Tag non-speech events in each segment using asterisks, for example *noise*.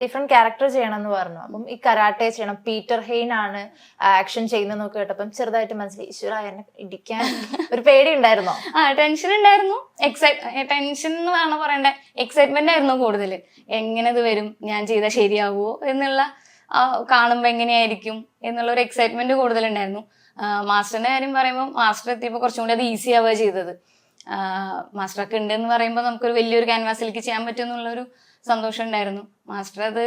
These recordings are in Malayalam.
ഡിഫറെന്റ് ക്യാരക്ടർ ചെയ്യണം എന്ന് പറഞ്ഞു. അപ്പം ഈ കരാട്ടെ ചെയ്യണം പീറ്റർ ഹെയ്ൻ ആണ് ആക്ഷൻ ചെയ്യുന്നതെന്നൊക്കെ കേട്ടപ്പം ചെറുതായിട്ട് മനസ്സിലായി ഈശ്വര എന്നെ ഇടിക്കാൻ ഒരു പേടി ഉണ്ടായിരുന്നോ? *laughs* ആ ടെൻഷൻ ഉണ്ടായിരുന്നു. എക്സൈറ്റ് ടെൻഷൻ എന്ന് വേണം പറയണ്ടേ? എക്സൈറ്റ്മെന്റ് ആയിരുന്നു കൂടുതൽ എങ്ങനെ ഇത് വരും? ഞാൻ ചെയ്താൽ ശരിയാവുമോ എന്നുള്ള ആ, കാണുമ്പോ എങ്ങനെയായിരിക്കും എന്നുള്ള ഒരു എക്സൈറ്റ്മെന്റ് കൂടുതലുണ്ടായിരുന്നു. മാസ്റ്ററിന്റെ കാര്യം പറയുമ്പോൾ മാസ്റ്റർ എത്തിയപ്പോൾ കുറച്ചും കൂടി അത് ഈസി ആവുക ചെയ്തത്. മാസ്റ്ററൊക്കെ ഉണ്ട് എന്ന് പറയുമ്പോൾ നമുക്കൊരു വലിയൊരു ക്യാൻവാസിലേക്ക് ചെയ്യാൻ പറ്റും എന്നുള്ളൊരു സന്തോഷം ഉണ്ടായിരുന്നു മാസ്റ്റർ അത്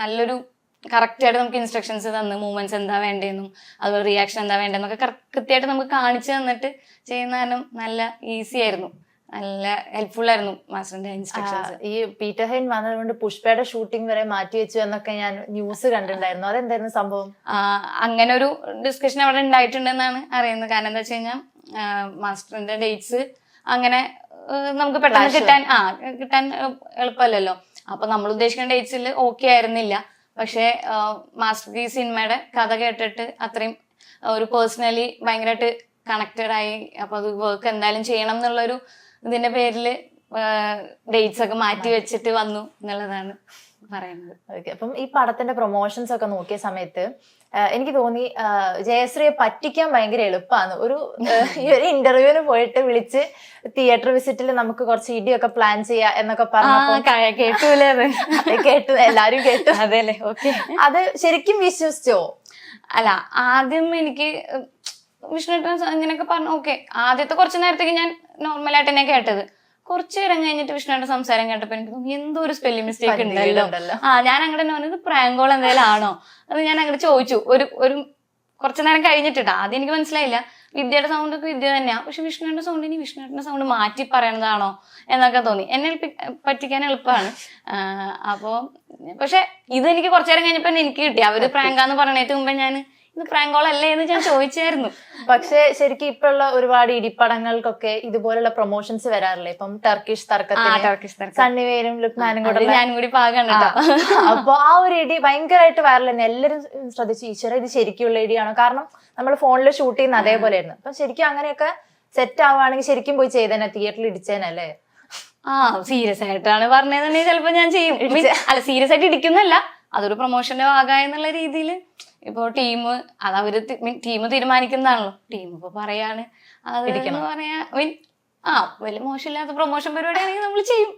നല്ലൊരു കറക്റ്റായിട്ട് നമുക്ക് ഇൻസ്ട്രക്ഷൻസ് തന്ന്. മൂവ്മെന്റ്സ് എന്താ വേണ്ടതെന്നും അതുപോലെ റിയാക്ഷൻ എന്താ വേണ്ടതെന്നൊക്കെ കറക്റ്റ് കൃത്യമായിട്ട് നമുക്ക് കാണിച്ചു തന്നിട്ട് ചെയ്യുന്ന കാരണം നല്ല ഈസി ആയിരുന്നു. നല്ല ഹെൽപ്ഫുൾ ആയിരുന്നു മാസ്റ്ററിന്റെ ഇൻസ്ട്രക്ഷൻസ് ഈ പീറ്റർ ഹൈൻ വന്നതുകൊണ്ട് പുഷ്പയുടെ ഷൂട്ടിംഗ് വരെ മാറ്റി വെച്ചു എന്നൊക്കെ ഞാൻ ന്യൂസ് കണ്ടിട്ടുണ്ടായിരുന്നു. അതെന്തായിരുന്നു സംഭവം? അങ്ങനെ ഒരു ഡിസ്കഷൻ അവിടെ ഉണ്ടായിട്ടുണ്ടെന്നാണ് അറിയുന്നത്. കാരണം എന്താ വെച്ച് കഴിഞ്ഞാൽ മാസ്റ്ററിന്റെ ഡേറ്റ്സ് അങ്ങനെ നമുക്ക് പെട്ടെന്ന് കിട്ടാൻ ആ കിട്ടാൻ എളു- എളുപ്പമല്ലല്ലോ. അപ്പൊ നമ്മൾ ഉദ്ദേശിക്കുന്ന ഡേറ്റ്സിൽ ഓക്കെ ആയിരുന്നില്ല. പക്ഷേ മാസ്റ്റർ ഈ സിനിമയുടെ കഥ കേട്ടിട്ട് അത്രയും ഒരു പേഴ്സണലി ഭയങ്കരമായിട്ട് കണക്റ്റഡ് ആയി. അപ്പൊ അത് വർക്ക് എന്തായാലും ചെയ്യണം എന്നുള്ളൊരു ഇതിന്റെ പേരിൽ ഡേറ്റ്സ് ഒക്കെ മാറ്റി വെച്ചിട്ട് വന്നു എന്നുള്ളതാണ്. പറയുന്നത്. ഓക്കെ അപ്പം ഈ പടത്തിന്റെ പ്രൊമോഷൻസ് ഒക്കെ നോക്കിയ സമയത്ത് എനിക്ക് തോന്നി ജയശ്രീയെ പറ്റിക്കാൻ ഭയങ്കര എളുപ്പമാണ് ഒരു ഈ ഒരു ഇന്റർവ്യൂവിന് പോയിട്ട് വിളിച്ച് തിയേറ്റർ വിസിറ്റിൽ നമുക്ക് കുറച്ച് ഇടിയൊക്കെ പ്ലാൻ ചെയ്യാം എന്നൊക്കെ പറഞ്ഞു കേട്ടു കേട്ടൂലേ കേട്ടു. എല്ലാരും കേട്ടു. അതെല്ലേ ഓക്കെ. അത് ശരിക്കും വിശ്വസിച്ചോ? അല്ല ആദ്യം എനിക്ക് വിഷ്ണു ഇങ്ങനെയൊക്കെ പറഞ്ഞു ഓക്കെ. ആദ്യത്തെ കുറച്ച് നേരത്തേക്ക് ഞാൻ നോർമലായിട്ട് തന്നെ കേട്ടത്. കുറച്ച് നേരം കഴിഞ്ഞിട്ട് വിഷ്ണുവിന്റെ സംസാരം കേട്ടപ്പോ എനിക്ക് തോന്നി എന്തോ ഒരു സ്പെല്ലിംഗ് മിസ്റ്റേക്ക് ഉണ്ടല്ലോ. ആ ഞാൻ അങ്ങനെ തന്നെ പറഞ്ഞത് പ്രാങ്കോൾ എന്തെങ്കിലും ആണോ? അത് ഞാൻ അങ്ങനെ ചോദിച്ചു ഒരു ഒരു കുറച്ച് നേരം കഴിഞ്ഞിട്ടാ ആദ്യം എനിക്ക് മനസ്സിലായില്ല. വിദ്യയുടെ സൗണ്ട് ഒക്കെ വിദ്യ തന്നെയാ. പക്ഷെ വിഷ്ണുവിന്റെ സൗണ്ട് ഇനി വിഷ്ണുവിന്റെ സൗണ്ട് മാറ്റി പറയണതാണോ എന്നൊക്കെ തോന്നി. എന്നെ പറ്റിക്കാൻ എളുപ്പമാണ്. അപ്പോ പക്ഷെ ഇത് എനിക്ക് കുറച്ചു നേരം കഴിഞ്ഞപ്പോ എനിക്ക് കിട്ടി. അവർ പ്രാങ്കാന്ന് പറഞ്ഞേറ്റ് മുമ്പേ ഞാൻ ഇത് പ്രാങ്കോൾ അല്ലേ എന്ന് ഞാൻ ചോദിച്ചായിരുന്നു. പക്ഷെ ശരിക്കും ഇപ്പോഴുള്ള ഒരുപാട് ഇടിപ്പടങ്ങൾക്കൊക്കെ ഇതുപോലുള്ള പ്രൊമോഷൻസ് വരാറില്ലേ? ഇപ്പം ടർക്കിഷ് തർക്കത്തിന്. സണ്ണിവേരും ലുക്മാനും കൂടെ ഞാനും കൂടി പാകാണ് അപ്പൊ ആ ഒരു ഇടി ഭയങ്കരമായിട്ട് വൈറൽ തന്നെ എല്ലാരും ശ്രദ്ധിച്ചു ഈശ്വര ഇത് ശരിക്കുള്ള ഇടിയാണോ? കാരണം നമ്മൾ ഫോണിൽ ഷൂട്ട് ചെയ്യുന്ന അതേപോലെ ആയിരുന്നു അപ്പൊ ശരിക്കും അങ്ങനെയൊക്കെ സെറ്റ് ആവുകയാണെങ്കിൽ ശരിക്കും പോയി ചെയ്തേനെ തിയേറ്ററിൽ ഇടിച്ചേനല്ലേ? ആ സീരിയസ് ആയിട്ടാണ് പറഞ്ഞതെന്നുണ്ടെങ്കിൽ ചിലപ്പോ ഞാൻ ചെയ്യും. അല്ല സീരിയസ് ആയിട്ട് ഇടിക്കുന്നല്ല. അതൊരു പ്രൊമോഷന്റെ ഭാഗമായി എന്നുള്ള രീതിയിൽ ഇപ്പൊ ടീം അത് അവർ ടീം തീരുമാനിക്കുന്നതാണല്ലോ. ടീം ഇപ്പൊ പറയാണ്. അത് പറയാ മീൻ ആ വലിയ മോശമില്ലാത്ത പ്രൊമോഷൻ പരിപാടിയാണെങ്കിൽ നമ്മൾ ചെയ്യും.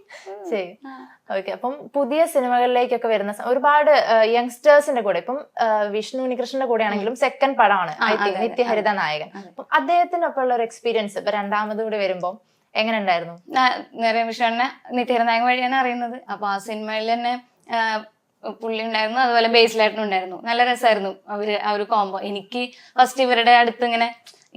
ചെയ്യും. ഓക്കെ അപ്പം പുതിയ സിനിമകളിലേക്കൊക്കെ വരുന്ന ഒരുപാട് യങ്സ്റ്റേഴ്സിന്റെ കൂടെ ഇപ്പം വിഷ്ണു ഉണ്ണികൃഷ്ണന്റെ കൂടെ ആണെങ്കിലും സെക്കൻഡ് പടമാണ്. ആ, ഐ തിങ്ക് നിത്യഹരിത നായകൻ. അപ്പം അദ്ദേഹത്തിനൊപ്പം ഉള്ള ഒരു എക്സ്പീരിയൻസ് ഇപ്പൊ രണ്ടാമത് കൂടെ വരുമ്പോ എങ്ങനെ ഉണ്ടായിരുന്നു നേരെ വിഷുവിനെ നിത്യഹരനായകൻ വഴിയാണ് അറിയുന്നത്. അപ്പൊ ആ സിനിമയിൽ തന്നെ പുള്ളി ഉണ്ടായിരുന്നു അതുപോലെ ബേസിലായിട്ടും ഉണ്ടായിരുന്നു. നല്ല രസമായിരുന്നു അവർ ആ ഒരു കോംബോ എനിക്ക് ഫസ്റ്റ് ഇവരുടെ അടുത്ത് ഇങ്ങനെ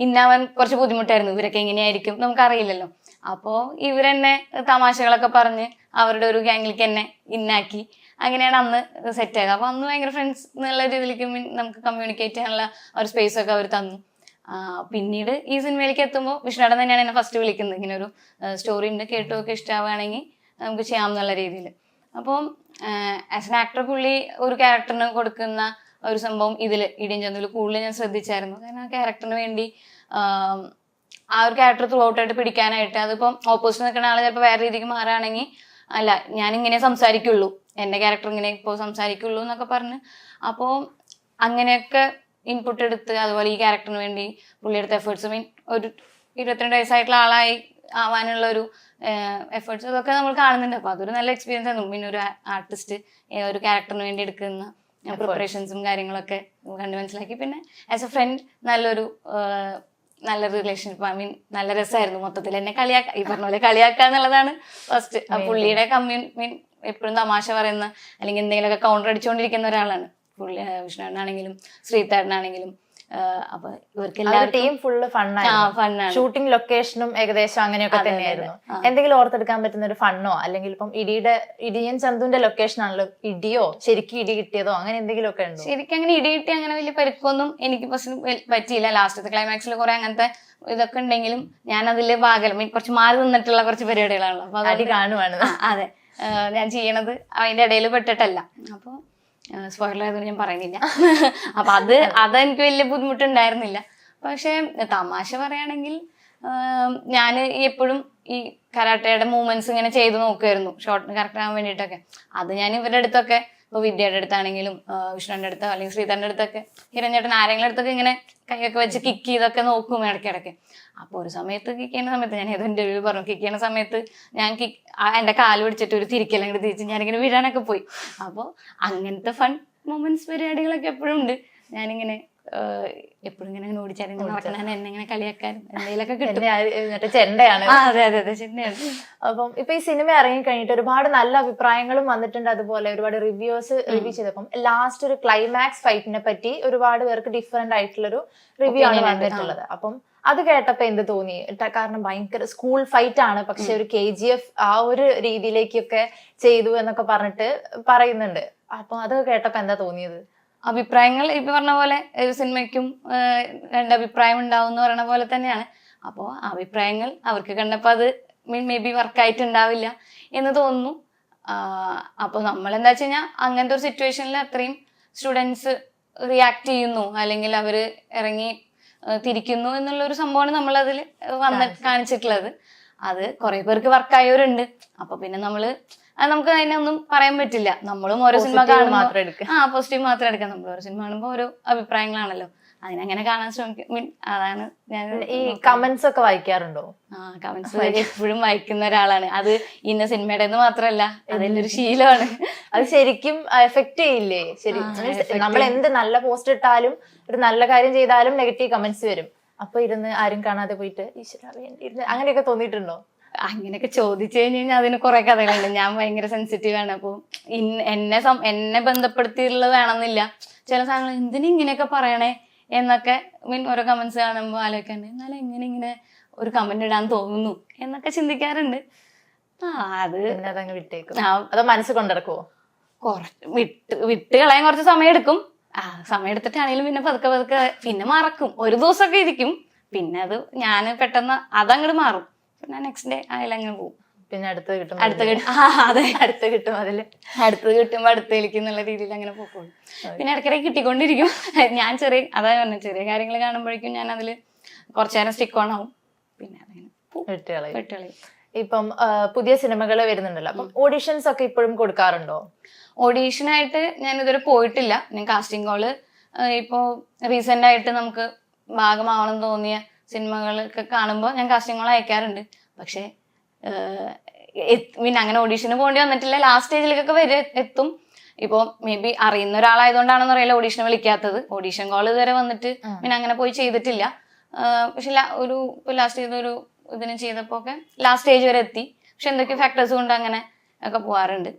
ഇന്നാവാൻ കുറച്ച് ബുദ്ധിമുട്ടായിരുന്നു. ഇവരൊക്കെ എങ്ങനെയായിരിക്കും നമുക്കറിയില്ലല്ലോ അപ്പോ ഇവരെന്നെ തമാശകളൊക്കെ പറഞ്ഞ് അവരുടെ ഒരു ഗാംഗിലേക്ക് എന്നെ ഇന്നാക്കി. അങ്ങനെയാണ് അന്ന് സെറ്റ് ആയത്. അപ്പൊ അന്ന് ഭയങ്കര ഫ്രണ്ട്സ് എന്നുള്ള രീതിയിലേക്ക് നമുക്ക് കമ്മ്യൂണിക്കേറ്റ് ചെയ്യാനുള്ള ഒരു സ്പേസ് ഒക്കെ അവർ തന്നു. പിന്നീട് ഈ സിനിമയിലേക്ക് എത്തുമ്പോൾ വിഷ്ണുടൻ തന്നെയാണ് എന്നെ ഫസ്റ്റ് വിളിക്കുന്നത്. ഇങ്ങനെ ഒരു സ്റ്റോറി ഉണ്ട്. കേട്ടുമൊക്കെ ഇഷ്ടമാവുകയാണെങ്കിൽ നമുക്ക് ചെയ്യാം എന്നുള്ള രീതിയിൽ അപ്പോൾ ആസ് എൻ ആക്ടർ പുള്ളി ഒരു ക്യാരക്ടറിന് കൊടുക്കുന്ന ഒരു സംഭവം ഇതിൽ ഇടിയൻ ചന്തുവിൽ കൂടുതൽ ഞാൻ ശ്രദ്ധിച്ചായിരുന്നു. കാരണം ആ ക്യാരക്ടറിന് വേണ്ടി ആ ഒരു ക്യാരക്ടർ ത്രൂ ഔട്ട് ആയിട്ട് പിടിക്കാനായിട്ട് അതിപ്പം ഓപ്പോസിറ്റ് നിൽക്കുന്ന ആൾ ചിലപ്പോൾ വേറെ രീതിക്ക് മാറുകയാണെങ്കിൽ അല്ല ഞാൻ ഇങ്ങനെ സംസാരിക്കുള്ളൂ. എന്റെ ക്യാരക്ടർ ഇങ്ങനെ ഇപ്പോൾ സംസാരിക്കുള്ളൂ എന്നൊക്കെ പറഞ്ഞ്. അപ്പോൾ അങ്ങനെയൊക്കെ ഇൻപുട്ട് എടുത്ത് അതുപോലെ ഈ ക്യാരക്ടറിന് വേണ്ടി പുള്ളിയെടുത്ത എഫേർട്സ് മീൻ ഒരു ഇരുപത്തിരണ്ട് വയസ്സായിട്ടുള്ള ആളായി ആവാനുള്ള ഒരു എഫേർട്സ് അതൊക്കെ നമ്മൾ കാണുന്നുണ്ട്. അപ്പോൾ അതൊരു നല്ല എക്സ്പീരിയൻസ് ആയിരുന്നു പിന്നെ ഒരു ആർട്ടിസ്റ്റ് ഒരു ക്യാരക്ടറിന് വേണ്ടി എടുക്കുന്ന പ്രിപ്പറേഷൻസും കാര്യങ്ങളൊക്കെ കണ്ടു മനസ്സിലാക്കി. പിന്നെ ആസ് എ ഫ്രണ്ട് നല്ലൊരു നല്ല റിലേഷൻഷിപ്പ് ഐ മീൻ നല്ല രസമായിരുന്നു മൊത്തത്തിൽ എന്നെ കളിയാക്ക ഈ പറഞ്ഞ പോലെ കളിയാക്കുക എന്നുള്ളതാണ് ഫസ്റ്റ് പുള്ളിയുടെ കമ്മ്യൂൺ മീൻ എപ്പോഴും തമാശ പറയുന്ന അല്ലെങ്കിൽ എന്തെങ്കിലുമൊക്കെ കൗണ്ടർ അടിച്ചുകൊണ്ടിരിക്കുന്ന ഒരാളാണ്. പുള്ളി വിഷ്ണുവിനാണെങ്കിലും ശ്രീതാരനാണെങ്കിലും അപ്പൊ ഇവർക്ക് ടീം എല്ലാവർക്കും ഫുള്ള് ഫണ്ണാണ് ഷൂട്ടിംഗ് ലൊക്കേഷനും ഏകദേശം അങ്ങനെയൊക്കെ തന്നെയായിരുന്നു. എന്തെങ്കിലും ഓർത്തെടുക്കാൻ പറ്റുന്ന ഒരു ഫണ്ണോ അല്ലെങ്കിൽ ഇപ്പം ഇടിയുടെ ഇടിയൻ ചന്തുവിന്റെ ലൊക്കേഷൻ ആണല്ലോ ഇടിയോ? ശരിക്കും ഇടി കിട്ടിയതോ? അങ്ങനെ എന്തെങ്കിലും ഒക്കെ ഉണ്ടോ? ശരിക്കും അങ്ങനെ ഇടി കിട്ടി അങ്ങനെ വലിയ പരിക്കൊന്നും എനിക്ക് പറ്റിയില്ല. ലാസ്റ്റത്തെ ക്ലൈമാക്സിൽ കുറെ അങ്ങനത്തെ ഇതൊക്കെ ഉണ്ടെങ്കിലും ഞാൻ അതിൽ ഭാഗം കുറച്ച് മാറി നിന്നിട്ടുള്ള കുറച്ച് പരിപാടികളാണല്ലോ. അപ്പൊ അടി കാണുവാണ്. അതെ. ഞാൻ ചെയ്യണത് അതിന്റെ ഇടയിൽ പെട്ടിട്ടല്ല. അപ്പോൾ സ്പോയിലർ ആയതുകൊണ്ട് ഞാൻ പറയുന്നില്ല. അപ്പൊ അത് *laughs* അതെനിക്ക് വലിയ ബുദ്ധിമുട്ടുണ്ടായിരുന്നില്ല. പക്ഷെ തമാശ പറയുകയാണെങ്കിൽ ഞാൻ എപ്പോഴും ഈ കരാട്ടയുടെ മൂവ്മെന്റ്സ് ഇങ്ങനെ ചെയ്തു നോക്കുമായിരുന്നു ഷോർട്ട് കറക്റ്റ് ആകാൻ വേണ്ടിയിട്ടൊക്കെ. അത് ഞാൻ ഇവരുടെ അടുത്തൊക്കെ ഇപ്പൊ വിദ്യയുടെ അടുത്താണെങ്കിലും വിഷ്ണുവിന്റെ അടുത്ത് അല്ലെങ്കിൽ ശ്രീധരന്റെ അടുത്തൊക്കെ ഹിരഞ്ഞേട്ടൻ ആരെങ്കിലും അടുത്തൊക്കെ ഇങ്ങനെ കൈയൊക്കെ വെച്ച് കിക്ക് ചെയ്തൊക്കെ നോക്കും ഇടയ്ക്കിടയ്ക്ക്. അപ്പോൾ ഒരു സമയത്ത് കിക്ക് ചെയ്യുന്ന സമയത്ത് ഞാൻ ഏതോ ഇന്റർവ്യൂ പറഞ്ഞു കിക്ക് ചെയ്യുന്ന സമയത്ത് ഞാൻ കിക്ക് എന്റെ കാൽ പിടിച്ചിട്ട് ഒരു തിരിക്കലും കൂടി തിരിച്ച് ഞാനിങ്ങനെ വീഴാനൊക്കെ പോയി. അപ്പോൾ അങ്ങനത്തെ ഫൺ മൊമെന്റ്സ് പരിപാടികളൊക്കെ എപ്പോഴും ഉണ്ട്. ഞാനിങ്ങനെ എപ്പോഴും ഇങ്ങനെ ഓടിച്ചാലും നടക്കണം. എന്നെ ഇങ്ങനെ കളിയാക്കാൻ എന്തെങ്കിലുമൊക്കെ കിട്ടും. ചെണ്ടയാണ്. അതെ അതെ അതെ ശരിയാണ് അപ്പം ഇപ്പൊ ഈ സിനിമ ഇറങ്ങി കഴിഞ്ഞിട്ട് ഒരുപാട് നല്ല അഭിപ്രായങ്ങളും വന്നിട്ടുണ്ട്. അതുപോലെ ഒരുപാട് റിവ്യൂസ് റിവ്യൂ ചെയ്തപ്പം ലാസ്റ്റ് ഒരു ക്ലൈമാക്സ് ഫൈറ്റിനെ പറ്റി ഒരുപാട് പേർക്ക് ഡിഫറെന്റ് ആയിട്ടുള്ള ഒരു റിവ്യൂ ആണ്. വന്നിട്ടുള്ളത്. അപ്പം അത് കേട്ടപ്പോ എന്ത് തോന്നി? കാരണം ഭയങ്കര സ്കൂൾ ഫൈറ്റ് ആണ്. പക്ഷെ ഒരു കെ ജി എഫ് ആ ഒരു രീതിയിലേക്കൊക്കെ ചെയ്തു എന്നൊക്കെ പറഞ്ഞിട്ട് പറയുന്നുണ്ട്. അപ്പൊ അത് കേട്ടപ്പോ എന്താ തോന്നിയത്? അഭിപ്രായങ്ങൾ ഇപ്പൊ പറഞ്ഞ പോലെ ഒരു സിനിമയ്ക്കും രണ്ട് അഭിപ്രായം ഉണ്ടാവും എന്ന് പറയുന്ന പോലെ തന്നെയാണ്. അപ്പോ അഭിപ്രായങ്ങൾ അവർക്ക് കണ്ടപ്പോൾ അത് മീൻ മേ ബി വർക്കായിട്ടുണ്ടാവില്ല എന്ന് തോന്നുന്നു. അപ്പൊ അപ്പോൾ നമ്മൾ എന്താ വെച്ച് കഴിഞ്ഞാൽ അങ്ങനത്തെ ഒരു സിറ്റുവേഷനിൽ അത്രയും സ്റ്റുഡൻസ് റിയാക്ട് ചെയ്യുന്നു അല്ലെങ്കിൽ അവർ ഇറങ്ങി തിരിക്കുന്നു എന്നുള്ള ഒരു സംഭവമാണ് നമ്മൾ അതിൽ വന്ന് കാണിച്ചിട്ടുള്ളത്. അത് കുറെ പേർക്ക് വർക്കായവരുണ്ട് അപ്പൊ പിന്നെ നമ്മൾ നമുക്ക് അതിനൊന്നും പറയാൻ പറ്റില്ല. നമ്മളും ഓരോ സിനിമ കാണുമ്പോൾ മാത്രം എടുക്കുക. ആ പോസിറ്റീവ് മാത്രം എടുക്കാം നമ്മൾ ഓരോ സിനിമ കാണുമ്പോൾ ഓരോ അഭിപ്രായങ്ങളാണല്ലോ. അതിനങ്ങനെ കാണാൻ ശ്രമിക്കും? മീൻ അതാണ് ഞാൻ ഈ കമന്റ്സ് ഒക്കെ വായിക്കാറുണ്ടോ? ആ കമന്റ്സ് എപ്പോഴും വായിക്കുന്ന ഒരാളാണ്. അത് ഇന്ന സിനിമയുടെ മാത്രമല്ല അതിന്റെ ഒരു ശീലമാണ്. അത് ശരിക്കും എഫക്ട് ചെയ്യില്ലേ? ശരി നമ്മൾ എന്ത് നല്ല പോസ്റ്റ് ഇട്ടാലും ഒരു നല്ല കാര്യം ചെയ്താലും നെഗറ്റീവ് കമന്റ്സ് വരും. അപ്പൊ ഇരുന്ന് ആരും കാണാതെ പോയിട്ട് ഈശ്വര അങ്ങനെയൊക്കെ തോന്നിയിട്ടുണ്ടോ? അങ്ങനെയൊക്കെ ചോദിച്ചു കഴിഞ്ഞ് കഴിഞ്ഞാൽ അതിന് കുറെ കഥകളുണ്ട്. ഞാൻ ഭയങ്കര സെൻസിറ്റീവ് ആണ്. അപ്പോൾ എന്നെ എന്നെ ബന്ധപ്പെടുത്തിയിട്ടുള്ളത് വേണമെന്നില്ല. ചില സാധനങ്ങൾ എന്തിനു ഇങ്ങനെയൊക്കെ പറയണേ എന്നൊക്കെ മീൻ ഓരോ കമന്റ്സ് കാണുമ്പോൾ ആലോചിക്കാണ്ട് എന്നാലും എങ്ങനെ ഇങ്ങനെ ഒരു കമന്റ് ഇടാൻ തോന്നുന്നു എന്നൊക്കെ ചിന്തിക്കാറുണ്ട്. ആ അത് വിട്ടേക്കും. അതോ മനസ്സ് കൊണ്ടിടക്കുവോ? കുറച്ച് വിട്ട് വിട്ട് കളയാൻ കുറച്ച് സമയം എടുക്കും. ആ സമയം എടുത്തിട്ടാണെങ്കിലും പിന്നെ പതുക്കെ പതുക്കെ പിന്നെ മറക്കും. ഒരു ദിവസമൊക്കെ ഇരിക്കും. പിന്നെ അത് ഞാൻ പെട്ടെന്ന് അതങ്ങോട്ട് മാറും. പിന്നെ നെക്സ്റ്റ് ഡേ അതിലങ്ങനെ പോകും പിന്നെ അടുത്ത് കിട്ടും അടുത്ത കിട്ടും. ആ അതെ. അടുത്ത് കിട്ടും അതിൽ. അടുത്തത് കിട്ടുമ്പോൾ അടുത്തേക്ക് എന്നുള്ള രീതിയിൽ അങ്ങനെ പോകും പിന്നെ ഇടയ്ക്കിടയ്ക്ക് കിട്ടിക്കൊണ്ടിരിക്കും. ഞാൻ ചെറിയ അതായത് പറഞ്ഞ ചെറിയ കാര്യങ്ങൾ കാണുമ്പോഴേക്കും ഞാൻ അതിൽ കുറച്ചു നേരം സ്റ്റിക്ക് ഓൺ ആവും. പിന്നെ അതങ്ങനെ പോകും വിട്ടുകളയും ഇപ്പം പുതിയ സിനിമകൾ വരുന്നുണ്ടല്ലോ. അപ്പം ഓഡീഷൻസ് ഒക്കെ ഇപ്പോഴും കൊടുക്കാറുണ്ടോ? ഓഡീഷനായിട്ട് ഞാൻ ഇതുവരെ പോയിട്ടില്ല. ഞാൻ കാസ്റ്റിംഗ് കോൾ ഇപ്പോൾ റീസെന്റ് ആയിട്ട് നമുക്ക് ഭാഗമാവണം തോന്നിയ സിനിമകളൊക്കെ കാണുമ്പോൾ ഞാൻ കാസ്റ്റിംഗ് കോൾ അയക്കാറുണ്ട്. പക്ഷേ പിന്നെ അങ്ങനെ ഓഡീഷന് പോകേണ്ടി വന്നിട്ടില്ല. ലാസ്റ്റ് സ്റ്റേജിലേക്കൊക്കെ വരെ എത്തും. ഇപ്പോൾ മേ ബി അറിയുന്ന ഒരാളായതുകൊണ്ടാണെന്ന് അറിയില്ല ഓഡീഷന് വിളിക്കാത്തത്. ഓഡീഷൻ കോൾ ഇതുവരെ വന്നിട്ട്. പിന്നെ അങ്ങനെ പോയി ചെയ്തിട്ടില്ല. പക്ഷെ ഒരു ലാസ്റ്റ് ചെയ്തൊരു ഇതിന് ചെയ്തപ്പോൾ ഒക്കെ ലാസ്റ്റ് സ്റ്റേജ് വരെ എത്തി. പക്ഷെ എന്തൊക്കെ ഫാക്ടേഴ്സ് കൊണ്ട് അങ്ങനെ ഒക്കെ പോകാറുണ്ട്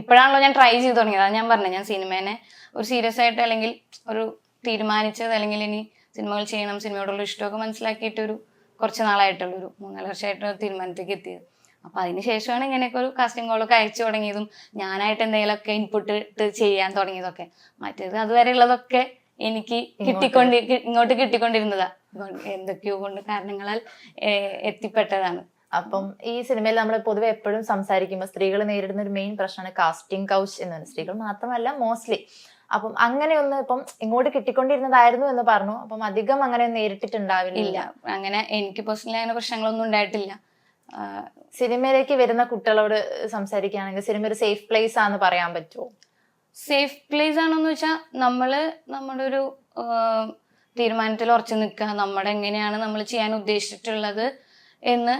ഇപ്പോഴാണല്ലോ ഞാൻ ട്രൈ ചെയ്ത് തുടങ്ങിയത്. അതാണ് ഞാൻ പറഞ്ഞത് ഞാൻ സിനിമേനെ ഒരു സീരിയസ് ആയിട്ട് അല്ലെങ്കിൽ ഒരു തീരുമാനിച്ചത് അല്ലെങ്കിൽ ഇനി സിനിമകൾ ചെയ്യണം സിനിമയോടുള്ള ഇഷ്ടമൊക്കെ മനസ്സിലാക്കിയിട്ട് ഒരു കുറച്ച് നാളായിട്ടുള്ളൊരു മൂന്നാൽ വർഷമായിട്ട് തീരുമാനത്തേക്ക് എത്തിയത്. അപ്പൊ അതിന് ശേഷമാണ് ഇങ്ങനെയൊക്കെ ഒരു കാസ്റ്റിംഗ് കോളൊക്കെ അയച്ചു തുടങ്ങിയതും ഞാനായിട്ട് എന്തെങ്കിലുമൊക്കെ ഇൻപുട്ട് ഇട്ട് ചെയ്യാൻ തുടങ്ങിയതൊക്കെ. മറ്റേത് അതുവരെ ഉള്ളതൊക്കെ എനിക്ക് കിട്ടിക്കൊണ്ടി ഇങ്ങോട്ട് കിട്ടിക്കൊണ്ടിരുന്നതാ. എന്തൊക്കെയോ കൊണ്ട് കാരണങ്ങളാൽ എത്തിപ്പെട്ടതാണ്. അപ്പം ഈ സിനിമയിൽ നമ്മൾ പൊതുവെ എപ്പോഴും സംസാരിക്കുമ്പോൾ സ്ത്രീകൾ നേരിടുന്ന ഒരു മെയിൻ പ്രശ്നമാണ് കാസ്റ്റിംഗ് കൗച്ച് എന്ന് പറയുന്നത് സ്ത്രീകൾ മാത്രമല്ല മോസ്റ്റ്ലി അപ്പം അങ്ങനെ ഒന്ന് ഇപ്പം ഇങ്ങോട്ട് കിട്ടിക്കൊണ്ടിരുന്നതായിരുന്നു എന്ന് പറഞ്ഞു. അപ്പം അധികം അങ്ങനെ നേരിട്ടിട്ടുണ്ടാവില്ല. ഇല്ല. അങ്ങനെ എനിക്ക് പേഴ്സണലി അങ്ങനെ പ്രശ്നങ്ങളൊന്നും ഉണ്ടായിട്ടില്ല. സിനിമയിലേക്ക് വരുന്ന കുട്ടികളോട് സംസാരിക്കുകയാണെങ്കിൽ സിനിമ ഒരു സേഫ് പ്ലേസ് ആണെന്ന് പറയാൻ പറ്റുമോ? സേഫ് പ്ലേസ് ആണെന്ന് വെച്ചാൽ നമ്മൾ നമ്മുടെ ഒരു തീരുമാനത്തിൽ ഉറച്ചു നിൽക്കുക. നമ്മുടെ എങ്ങനെയാണ് നമ്മൾ ചെയ്യാൻ ഉദ്ദേശിച്ചിട്ടുള്ളത് എന്ന്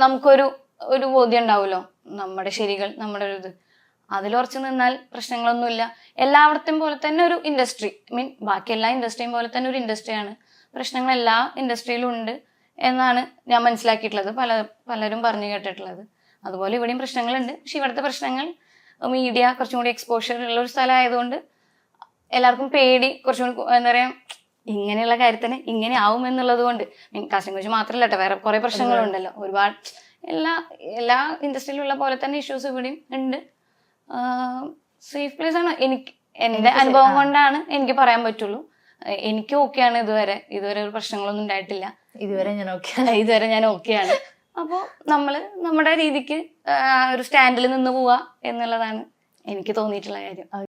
നമുക്കൊരു ഒരു ബോധ്യം ഉണ്ടാവുമല്ലോ. നമ്മുടെ ശരികൾ നമ്മുടെ ഒരു ഇത്. അതിൽ ഉറച്ചു നിന്നാൽ പ്രശ്നങ്ങളൊന്നുമില്ല. എല്ലായിടത്തും പോലെ തന്നെ ഒരു ഇൻഡസ്ട്രി മീൻ ബാക്കി എല്ലാ ഇൻഡസ്ട്രിയും പോലെ തന്നെ ഒരു ഇൻഡസ്ട്രിയാണ് പ്രശ്നങ്ങൾ എല്ലാ ഇൻഡസ്ട്രിയിലും ഉണ്ട് എന്നാണ് ഞാൻ മനസ്സിലാക്കിയിട്ടുള്ളത്. പല പലരും പറഞ്ഞു കേട്ടിട്ടുള്ളത്. അതുപോലെ ഇവിടെയും പ്രശ്നങ്ങളുണ്ട്. പക്ഷെ ഇവിടുത്തെ പ്രശ്നങ്ങൾ മീഡിയ കുറച്ചും കൂടി എക്സ്പോഷർ ഉള്ള ഒരു സ്ഥലമായതുകൊണ്ട് എല്ലാവർക്കും പേടി കുറച്ചും കൂടി എന്താ പറയാ ഇങ്ങനെയുള്ള കാര്യത്തിന് ഇങ്ങനെ ആവും എന്നുള്ളത് കൊണ്ട് കാസ്റ്റിംഗ് കോച്ച് മാത്രമല്ല കേട്ടോ വേറെ കുറെ പ്രശ്നങ്ങളുണ്ടല്ലോ. ഒരുപാട് എല്ലാ എല്ലാ ഇൻഡസ്ട്രിയിലുള്ള പോലെ തന്നെ ഇഷ്യൂസ് ഇവിടെയും ഉണ്ട്. സേഫ് പ്ലേസ് ആണ്. എനിക്ക് എന്റെ അനുഭവം കൊണ്ടാണ് എനിക്ക് പറയാൻ പറ്റുള്ളൂ. എനിക്ക് ഓക്കെയാണ് ഇതുവരെ. ഇതുവരെ ഒരു പ്രശ്നങ്ങളൊന്നും ഉണ്ടായിട്ടില്ല. ഇതുവരെ ഞാൻ ഓക്കെ ഇതുവരെ ഞാൻ ഓക്കെയാണ് അപ്പോൾ നമ്മൾ നമ്മുടെ രീതിക്ക് ഒരു സ്റ്റാൻഡിൽ നിന്ന് പോവാ എന്നുള്ളതാണ് എനിക്ക് തോന്നിയിട്ടുള്ള കാര്യം.